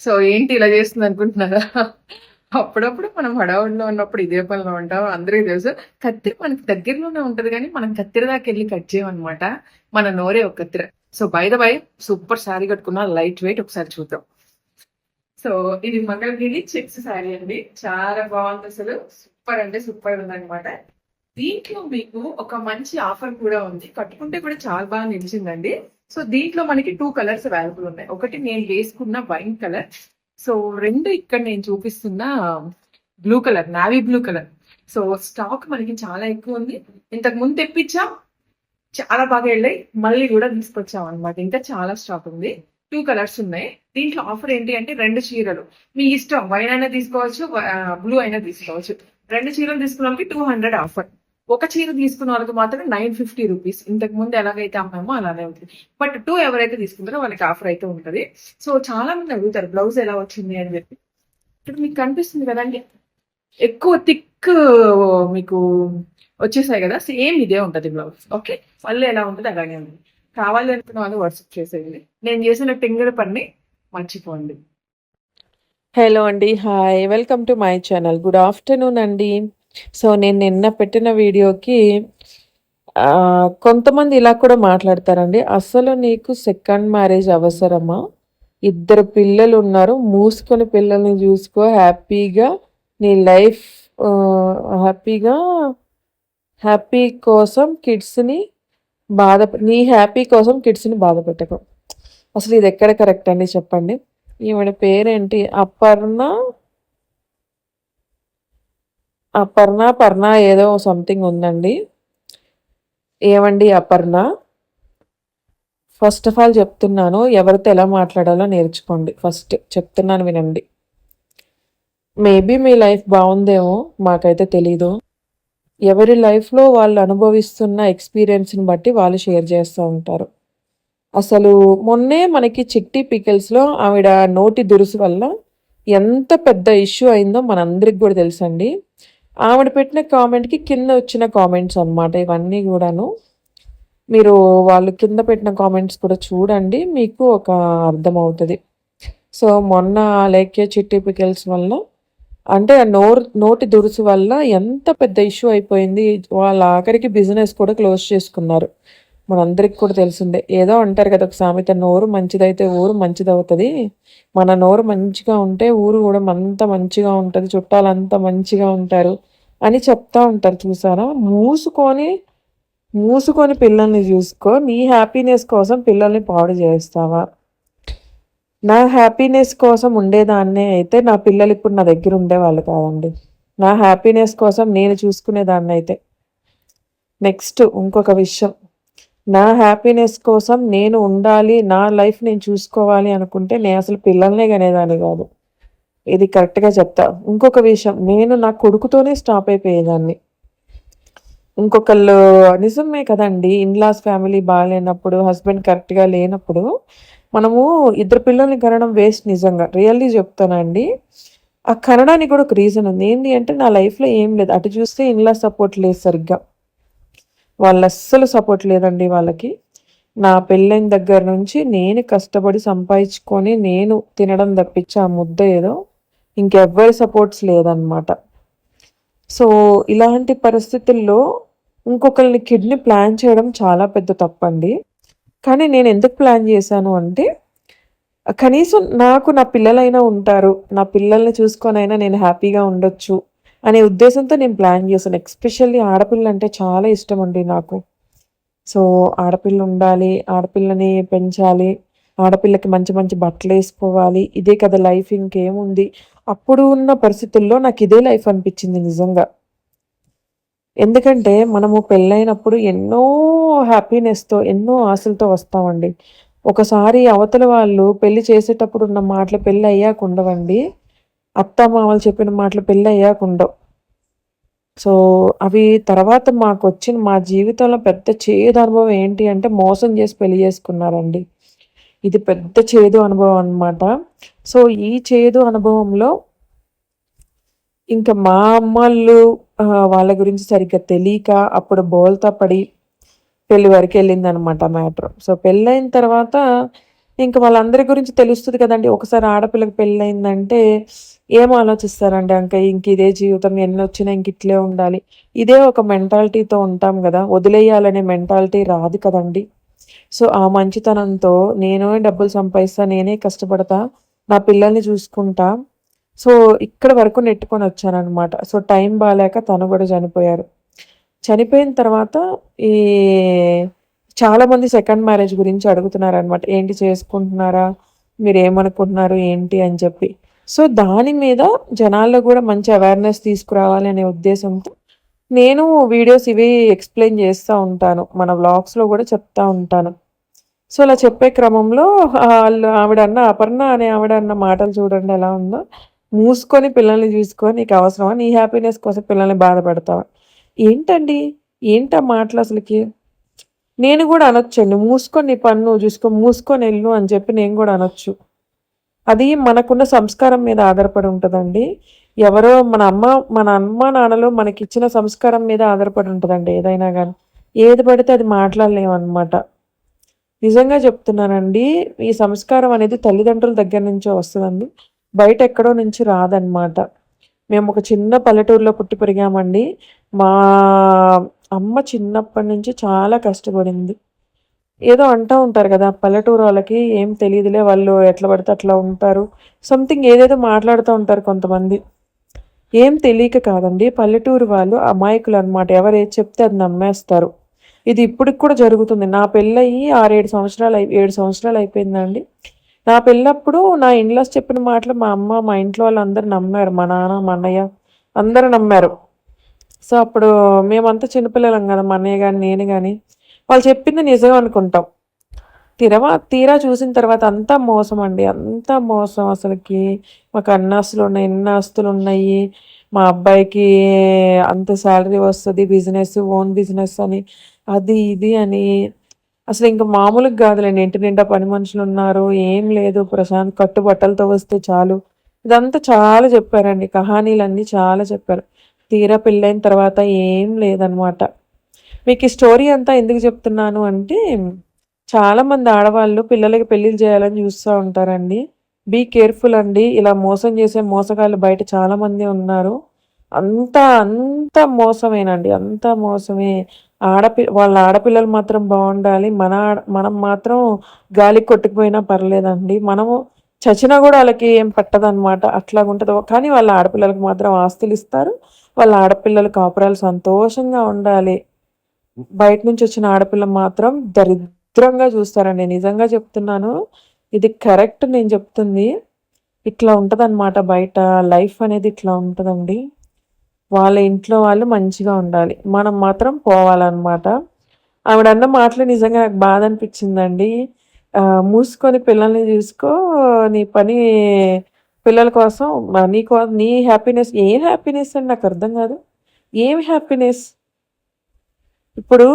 So ఏంటి ఇలా చేస్తుంది అనుకుంటున్నారా? అప్పుడప్పుడు మనం హడావుడిలో ఉన్నప్పుడు ఇదే పనిలో ఉంటాం. అందరికీ తెలుసు కత్తిరి మనకి దగ్గరలోనే ఉంటది కానీ మనం కత్తిరి దాకా వెళ్ళి కట్ చేయమన్నమాట. మన నోరే ఒక కత్తిర. So by the by super sari కట్టుకున్న లైట్ వెయిట్ ఒకసారి చూద్దాం. సో ఇది మంగళగిరి చెక్స్ శారీ అండి. చాలా బాగుంది అసలు. సూపర్ అంటే సూపర్ ఉందన్నమాట. దీంట్లో మీకు ఒక మంచి ఆఫర్ కూడా ఉంది. కట్టుకుంటే కూడా చాలా బాగా నిలిచిందండి. సో దీంట్లో మనకి టూ కలర్స్ అవైలబుల్ ఉన్నాయి. ఒకటి నేను వేసుకున్న వైన్ కలర్ సో రెండు ఇక్కడ నేను చూపిస్తున్న blue colour navy blue colour so stock మనకి చాలా ఎక్కువ ఉంది. ఇంతకు ముందు తెప్పించాం చాలా బాగా వెళ్ళాయి. మళ్ళీ కూడా తీసుకొచ్చాం అనమాట ఇంకా చాలా స్టాక్ ఉంది. టూ కలర్స్ ఉన్నాయి. దీంట్లో ఆఫర్ ఏంటి అంటే రెండు చీరలు. మీ ఇష్టం వైన్ అయినా తీసుకోవచ్చు బ్లూ అయినా తీసుకోవచ్చు. రెండు చీరలు తీసుకున్నాకి టూ హండ్రెడ్ ఆఫర్ ఒక చీర తీసుకున్న వాళ్ళకి మాత్రం నైన్ ఫిఫ్టీ రూపీస్. ఇంతకు ముందు ఎలాగైతే అమ్మామో అలానే ఉంటుంది బట్ టూ ఎవరైతే తీసుకుంటారో వాళ్ళకి ఆఫర్ అయితే ఉంటుంది. సో చాలా మంది అడుగుతారు బ్లౌజ్ ఎలా వచ్చింది? అని చెప్పి. ఇక్కడ మీకు కనిపిస్తుంది కదండి. ఎక్కువ థిక్ మీకు వచ్చేసాయి కదా. సేమ్ ఇదే ఉంటుంది బ్లౌజ్. ఓకే? మళ్ళీ ఎలా ఉంటుంది అలాగే ఉంది. కావాలి అనుకున్న వాళ్ళు వాట్సాప్ చేసేయండి. నేను చేసిన టింగర్ పని మర్చిపోండి. హలో అండి. Hi welcome to my channel good afternoon అండి. సో నేను నిన్న పెట్టిన వీడియోకి కొంతమంది ఇలా కూడా మాట్లాడతారండి. అసలు నీకు సెకండ్ మ్యారేజ్ అవసరమా? ఇద్దరు పిల్లలు ఉన్నారు మూసుకొని పిల్లల్ని చూసుకో హ్యాపీగా నీ లైఫ్ హ్యాపీగా హ్యాపీ కోసం కిడ్స్ని బాధ నీ హ్యాపీ కోసం కిడ్స్ని బాధ పెట్టకు. అసలు ఇది ఎక్కడ కరెక్ట్ అండి చెప్పండి? ఈవిడ పేరేంటి? అపర్ణ అపర్ణ పర్ణ ఏదో సంథింగ్ ఉందండి. ఏమండి అపర్ణ? ఫస్ట్ ఆఫ్ ఆల్ చెప్తున్నాను ఎవరితో ఎలా మాట్లాడాలో నేర్చుకోండి. ఫస్ట్ చెప్తున్నాను వినండి. మేబీ మీ లైఫ్ బాగుందేమో మాకైతే తెలీదు. ఎవరి లైఫ్లో వాళ్ళు అనుభవిస్తున్న ఎక్స్పీరియన్స్ని బట్టి వాళ్ళు షేర్ చేస్తూ ఉంటారు. అసలు మొన్నే మనకి చిట్టి పికిల్స్లో ఆవిడ నోటి దురుసు వల్ల ఎంత పెద్ద ఇష్యూ అయిందో మనందరికి కూడా తెలుసండి. ఆవిడ పెట్టిన కామెంట్కి కింద వచ్చిన కామెంట్స్ అన్నమాట ఇవన్నీ కూడాను. మీరు వాళ్ళు కింద పెట్టిన కామెంట్స్ కూడా చూడండి మీకు ఒక అర్థమవుతుంది. సో మొన్న లేఖ్య చిట్టి పికిల్స్ వల్ల అంటే ఆ నోరు నోటి దురుసు వల్ల ఎంత పెద్ద ఇష్యూ అయిపోయింది వాళ్ళ ఆఖరికి బిజినెస్ కూడా క్లోజ్ చేసుకున్నారు. మనందరికి కూడా తెలిసిందే ఏదో అంటారు కదా ఒక సామెత నోరు మంచిదైతే ఊరు మంచిదవుతుంది. మన నోరు మంచిగా ఉంటే ఊరు కూడా అంత మంచిగా ఉంటుంది చుట్టాలంతా మంచిగా ఉంటారు అని చెప్తా ఉంటారు చూసారా? మూసుకొని మూసుకొని పిల్లల్ని చూసుకో. నీ హ్యాపీనెస్ కోసం పిల్లల్ని పాడు చేస్తావా? నా హ్యాపీనెస్ కోసం ఉండేదాన్నే అయితే నా పిల్లలు ఇప్పుడు నా దగ్గర ఉండేవాళ్ళు కాదండి. నా హ్యాపీనెస్ కోసం నేను చూసుకునేదాన్ని అయితే. నెక్స్ట్ ఇంకొక విషయం. నా హ్యాపీనెస్ కోసం నేను ఉండాలి నా లైఫ్ నేను చూసుకోవాలి అనుకుంటే నేను అసలు పిల్లల్నే కనేదాన్ని కాదు. ఇది కరెక్ట్గా చెప్తా. ఇంకొక విషయం నేను నా కొడుకుతోనే స్టాప్ అయిపోయేదాన్ని. ఇంకొకళ్ళు నిజమే కదండి ఇన్లాస్ ఫ్యామిలీ బాగాలేనప్పుడు హస్బెండ్ కరెక్ట్గా లేనప్పుడు మనము ఇద్దరు పిల్లల్ని కనడం వేస్ట్ నిజంగా. రియల్లీ చెప్తానండి. ఆ కనడానికి కూడా ఒక రీజన్ ఉంది. ఏంటి అంటే నా లైఫ్లో ఏం లేదు. అటు చూస్తే ఇన్లా సపోర్ట్ లేదు సరిగ్గా. వాళ్ళు అస్సలు సపోర్ట్ లేదండి వాళ్ళకి. నా పెళ్ళైన దగ్గర నుంచి నేను కష్టపడి సంపాదించుకొని నేను తినడం తప్పించి ఆ ముద్ద ఏదో ఇంకెవ్వరి సపోర్ట్స్ లేదనమాట సో ఇలాంటి పరిస్థితుల్లో ఇంకొకరిని కిడ్నీ ప్లాన్ చేయడం చాలా పెద్ద తప్పండి. కానీ నేను ఎందుకు ప్లాన్ చేశాను అంటే కనీసం నాకు నా పిల్లలైనా ఉంటారు. నా పిల్లల్ని చూసుకొనైనా నేను హ్యాపీగా ఉండొచ్చు. అనే ఉద్దేశంతో నేను ప్లాన్ చేశాను. ఎక్స్పెషల్లీ ఆడపిల్ల అంటే చాలా ఇష్టం అండి నాకు. సో ఆడపిల్ల ఉండాలి ఆడపిల్లని పెంచాలి ఆడపిల్లకి మంచి మంచి బట్టలు వేసుకోవాలి ఇదే కదా లైఫ్ ఇంకేముంది. అప్పుడు ఉన్న పరిస్థితుల్లో నాకు ఇదే లైఫ్ అనిపించింది నిజంగా. ఎందుకంటే మనము పెళ్ళైనప్పుడు ఎన్నో హ్యాపీనెస్తో ఎన్నో ఆశలతో వస్తామండి. ఒకసారి అవతల వాళ్ళు పెళ్ళి చేసేటప్పుడు ఉన్న మాటలు పెళ్ళి అయ్యాక ఉండవండి. అత్త మామలు చెప్పిన మాటలు పెళ్ళి అయ్యాక ఉండవు సో అవి తర్వాత మాకు వచ్చిన మా జీవితంలో పెద్ద చేదు అనుభవం ఏంటి అంటే మోసం చేసి పెళ్ళి చేసుకున్నారండి ఇది పెద్ద చేదు అనుభవం అనమాట సో ఈ చేదు అనుభవంలో ఇంకా మా అమ్మళ్ళు వాళ్ళ గురించి సరిగ్గా తెలియక అప్పుడు బోల్తా పడి పెళ్ళి వరకెళ్ళిందనమాట మ్యాటర్. సో, పెళ్ళైన తర్వాత ఇంక వాళ్ళందరి గురించి తెలుస్తుంది కదండీ! ఒకసారి ఆడపిల్లకి పెళ్ళయిందంటే ఏం ఆలోచిస్తారండి ఇంక ఇదే జీవితం ఎన్ని వచ్చినా ఇంక ఇట్లే ఉండాలి. ఇదే ఒక మెంటాలిటీతో ఉంటాం కదా వదిలేయాలనే మెంటాలిటీ రాదు కదండీ! సో, ఆ మంచితనంతో నేనే డబ్బులు సంపాదిస్తా, నేనే కష్టపడతా, నా పిల్లల్ని చూసుకుంటా. సో, ఇక్కడ వరకు నెట్టుకొని వచ్చానమాట సో, టైం బాగాలేక తను కూడా చనిపోయారు. చనిపోయిన తర్వాత ఈ చాలామంది సెకండ్ మ్యారేజ్ గురించి అడుగుతున్నారనమాట. ఏంటి చేసుకుంటున్నారా? మీరేమనుకుంటున్నారు? ఏంటి? అని చెప్పి. సో, దాని మీద జనాల్లో కూడా మంచి అవేర్‌నెస్ తీసుకురావాలి అనే ఉద్దేశంతో నేను వీడియోస్ ఇవి ఎక్స్‌ప్లెయిన్ చేస్తూ ఉంటాను. మన వ్లాగ్స్‌లో కూడా చెప్తా ఉంటాను. సో, అలా చెప్పే క్రమంలో వాళ్ళు ఆవిడ అన్న అపర్ణ అనే ఆవిడ అన్న మాటలు చూడండి ఎలా ఉందో. మూసుకొని పిల్లల్ని తీసుకొని నీకు అవసరమా నీ హ్యాపీనెస్ కోసం పిల్లల్ని బాధ పెడతావా? ఏంటండి? ఏంటా అసలుకి నేను కూడా అనొచ్చండి. మూసుకొని నీ పన్ను చూసుకో మూసుకొని వెళ్ళు అని చెప్పి నేను కూడా అనొచ్చు. అది మనకున్న సంస్కారం మీద ఆధారపడి ఉంటుందండి ఎవరో మన అమ్మ మన అమ్మ, నాన్నలు మనకిచ్చిన సంస్కారం మీద ఆధారపడి ఉంటుందండి ఏదైనా కానీ ఏది పడితే అది మాట్లాడలేమనమాట. నిజంగా చెప్తున్నానండి. ఈ సంస్కారం అనేది తల్లిదండ్రుల దగ్గర నుంచే వస్తుందండి బయట ఎక్కడో నుంచి రాదనమాట. ఒక చిన్న పల్లెటూరులో పుట్టి పెరిగామండి. మా అమ్మ చిన్నప్పటి నుంచి చాలా కష్టపడింది. ఏదో అంటూ ఉంటారు కదా పల్లెటూరు వాళ్ళకి ఏం తెలియదులే వాళ్ళు ఎట్లా పడితే అట్లా ఉంటారు. సంథింగ్ ఏదేదో మాట్లాడుతూ ఉంటారు కొంతమంది. ఏం తెలియక కాదండి. పల్లెటూరు వాళ్ళు అమాయకులు అన్నమాట ఎవరు ఏది చెప్తే అది నమ్మేస్తారు. ఇది ఇప్పటికి కూడా జరుగుతుంది. నా పెళ్ళయి ఆరేడు సంవత్సరాలు అయి ఏడు సంవత్సరాలు అయిపోయిందండి. నా పెళ్ళప్పుడు నా ఇన్‌లాస్ చెప్పిన మాటలు మా అమ్మ, మా ఇంట్లో వాళ్ళు అందరు నమ్మారు. మా నాన్న, మా అన్నయ్య అందరూ నమ్మారు. సో, అప్పుడు మేమంతా చిన్నపిల్లలం కదా మా అన్నయ్య కానీ నేను కానీ వాళ్ళు చెప్పింది నిజం అనుకుంటాం. తీరవా తీరా చూసిన తర్వాత అంతా మోసం అండి అంతా మోసం అసలకి. మాకు అన్నస్తులు ఉన్నాయి ఎన్ని ఆస్తులు ఉన్నాయి మా అబ్బాయికి అంత సాలరీ వస్తుంది బిజినెస్, ఓన్ బిజినెస్ అని, అది ఇది అని. అసలు ఇంకా మామూలుగా కాదులేండి ఇంటి నిండా పని మనుషులున్నారు. ఏం లేదు. ప్రశాంత్ కట్టు బట్టలతో వస్తే చాలు. ఇదంతా చాలా చెప్పారండి. కహానీలన్నీ చాలా చెప్పారు. తీరా పెళ్ళైన తర్వాత ఏం లేదనమాట. మీకు ఈ స్టోరీ అంతా ఎందుకు చెప్తున్నాను అంటే, చాలామంది ఆడవాళ్ళు పిల్లలకి పెళ్ళిళ్ళు చేయాలని చూస్తూ ఉంటారండి. బీ కేర్‌ఫుల్ అండి. ఇలా మోసం చేసే మోసగాళ్ళు బయట చాలామంది ఉన్నారు. అంతా, అంత మోసమేనండి. అంత మోసమే. ఆడపి వాళ్ళ ఆడపిల్లలు మాత్రం బాగుండాలి మన ఆడ మనం మాత్రం గాలికి కొట్టుకుపోయినా పర్లేదండి. మనము చచ్చినా కూడా వాళ్ళకి ఏం పట్టదనమాట. అట్లాగుంటది. కానీ వాళ్ళ ఆడపిల్లలకు మాత్రం ఆస్తులు ఇస్తారు వాళ్ళ ఆడపిల్లలు కాపురాలు సంతోషంగా ఉండాలి. బయట నుంచి వచ్చిన ఆడపిల్ల మాత్రం దరిద్రంగా చూస్తారండి. నిజంగా చెప్తున్నాను. ఇది కరెక్ట్ నేను చెప్తుంది. ఇట్లా ఉంటుందన్నమాట బయట. లైఫ్ అనేది ఇట్లా ఉంటుందండి వాళ్ళ ఇంట్లో వాళ్ళు మంచిగా ఉండాలి. మనం మాత్రం పోవాలనమాట. ఆవిడన్న మాటలు నిజంగా నాకు బాధ అనిపించిందండి మూసుకొని పిల్లల్ని చూసుకో. నీ పని పిల్లల కోసం నీ నీకో నీ హ్యాపీనెస్ ఏం హ్యాపీనెస్ అండి అర్థం కాదు ఏం హ్యాపీనెస్? ఇప్పుడు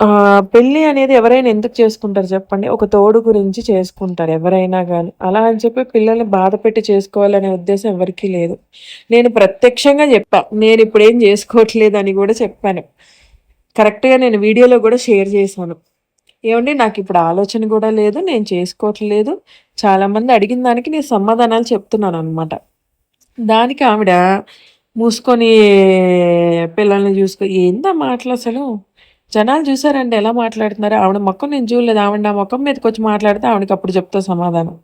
పెళ్ళి పెళ్ళి అనేది ఎవరైనా ఎందుకు చేసుకుంటారు చెప్పండి? ఒక తోడు గురించి చేసుకుంటారు ఎవరైనా కానీ అలా అని చెప్పి పిల్లల్ని బాధ పెట్టి చేసుకోవాలనే ఉద్దేశం ఎవరికీ లేదు. నేను ప్రత్యక్షంగా చెప్పా. చేసుకోవట్లేదు అని కూడా చెప్పాను. కరెక్ట్‌గా నేను వీడియోలో కూడా షేర్ చేశాను. ఏమండీ నాకు ఇప్పుడు ఆలోచన కూడా లేదు. నేను చేసుకోవట్లేదు. చాలామంది అడిగిన దానికి నేను సమాధానాలు చెప్తున్నాను అనమాట దానికి ఆవిడ మూసుకొని పిల్లల్ని చూసుకో ఏందా అసలు జనాలు చూసారండి ఎలా మాట్లాడుతున్నారు ఆవిడ మొఖం నేను చూడలేదు. ఆవిడ నా మీదకి వచ్చి మాట్లాడితే ఆవిడకి అప్పుడు చెప్తా సమాధానం.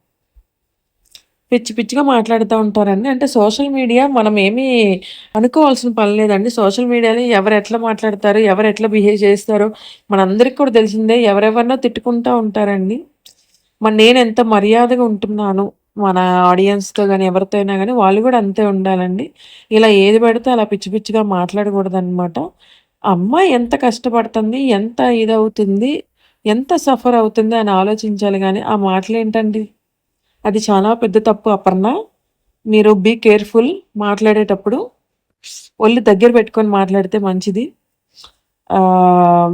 పిచ్చి పిచ్చిగా మాట్లాడుతూ ఉంటారండి. అంటే సోషల్ మీడియా మనం ఏమీ అనుకోవాల్సిన పని లేదండి. సోషల్ మీడియాలో ఎవరు ఎట్లా మాట్లాడతారు, ఎవరు ఎట్లా బిహేవ్ చేస్తారో మనందరికి కూడా తెలిసిందే. ఎవరెవరినో తిట్టుకుంటూ ఉంటారండి. మరి నేను ఎంత మర్యాదగా ఉంటున్నాను. మన ఆడియన్స్‌తో కానీ ఎవరితో అయినా కానీ వాళ్ళు కూడా అంతే ఉండాలండి. ఇలా ఏది పెడితే అలా పిచ్చి పిచ్చిగా మాట్లాడకూడదనమాట. అమ్మాయి ఎంత కష్టపడుతుంది, ఎంత ఇదవుతుంది, ఎంత సఫర్ అవుతుంది అని ఆలోచించాలి కానీ ఆ మాటలేంటండి? అది చాలా పెద్ద తప్పు అపర్ణ. మీరు బీ కేర్‌ఫుల్ మాట్లాడేటప్పుడు. ఒళ్ళు దగ్గర పెట్టుకొని మాట్లాడితే మంచిది.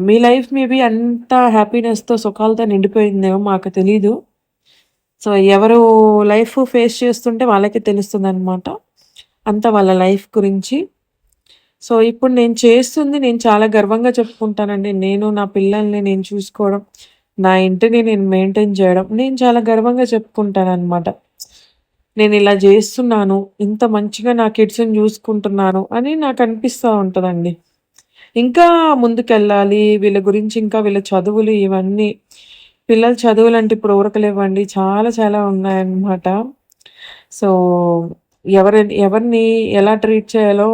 మీ లైఫ్ మేబీ అంతా హ్యాపీనెస్‌తో, సుఖాలతో నిండిపోయిందేమో మాకు తెలీదు. సో, ఎవరు లైఫ్ ఫేస్ చేస్తుంటే వాళ్ళకే అనమాట అంత వాళ్ళ లైఫ్ గురించి. సో, ఇప్పుడు నేను చేస్తుంది నేను చాలా గర్వంగా చెప్పుకుంటానండి. నేను నా పిల్లల్ని నేను చూసుకోవడం, నా ఇంటిని నేను మెయింటైన్ చేయడం, నేను చాలా గర్వంగా చెప్పుకుంటానన్నమాట నేను ఇలా చేస్తున్నాను ఇంత మంచిగా నా కిడ్స్‌ని చూసుకుంటున్నాను అని నాకు అనిపిస్తూ ఉంటుందండి ఇంకా ముందుకెళ్ళాలి, వీళ్ళ గురించి ఇంకా వీళ్ళ చదువులు ఇవన్నీ పిల్లల చదువులంటే ఇప్పుడు ఊరకలేవండి. చాలా చాలా ఉన్నాయన్నమాట. సో, ఎవరి ఎవరిని ఎలా ట్రీట్ చేయాలో,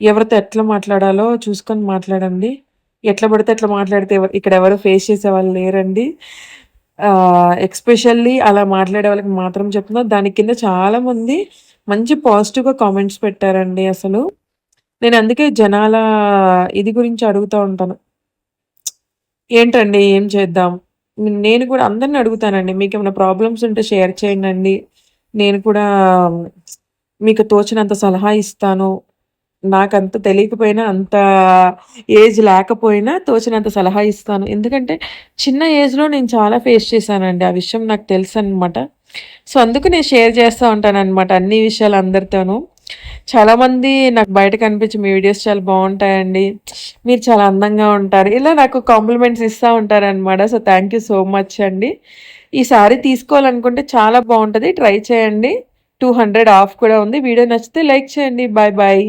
ఎవరితో ఎట్లా మాట్లాడాలో చూసుకొని మాట్లాడండి. ఎట్లా పడితే అట్లా మాట్లాడితే ఎవరు ఇక్కడ ఎవరు ఫేస్ చేసే వాళ్ళు లేరండి. ఎక్స్పెషల్లీ అలా మాట్లాడే వాళ్ళకి మాత్రం చెప్తున్నా. దాని కింద చాలామంది మంచి పాజిటివ్‌గా కామెంట్స్ పెట్టారండి అసలు. నేను అందుకే జనాల ఇది గురించి అడుగుతా ఉంటాను. ఏంటండి ఏం చేద్దాం? నేను కూడా అందరిని అడుగుతానండి. మీకు ఏమైనా ప్రాబ్లమ్స్ ఉంటే షేర్ చేయండండి. నేను కూడా మీకు తోచినంత సలహా ఇస్తాను. నాకంత తెలియకపోయినా, అంత ఏజ్ లేకపోయినా తోచినంత సలహా ఇస్తాను. ఎందుకంటే చిన్న ఏజ్‌లో నేను చాలా ఫేస్ చేశానండి. ఆ విషయం నాకు తెలుసు అనమాట సో, అందుకు నేను షేర్ చేస్తూ ఉంటాను అనమాట అన్ని విషయాలు అందరితోనూ. చాలామంది నాకు బయట కనిపించి మీ వీడియోస్ చాలా బాగుంటాయండి మీరు చాలా అందంగా ఉంటారు. ఇలా నాకు కాంప్లిమెంట్స్ ఇస్తూ ఉంటారనమాట. So, thank you so much అండి. ఈ సారీ తీసుకోవాలనుకుంటే చాలా బాగుంటుంది ట్రై చేయండి. 200 ఆఫ్ కూడా ఉంది. వీడియో నచ్చితే లైక్ చేయండి. Bye bye.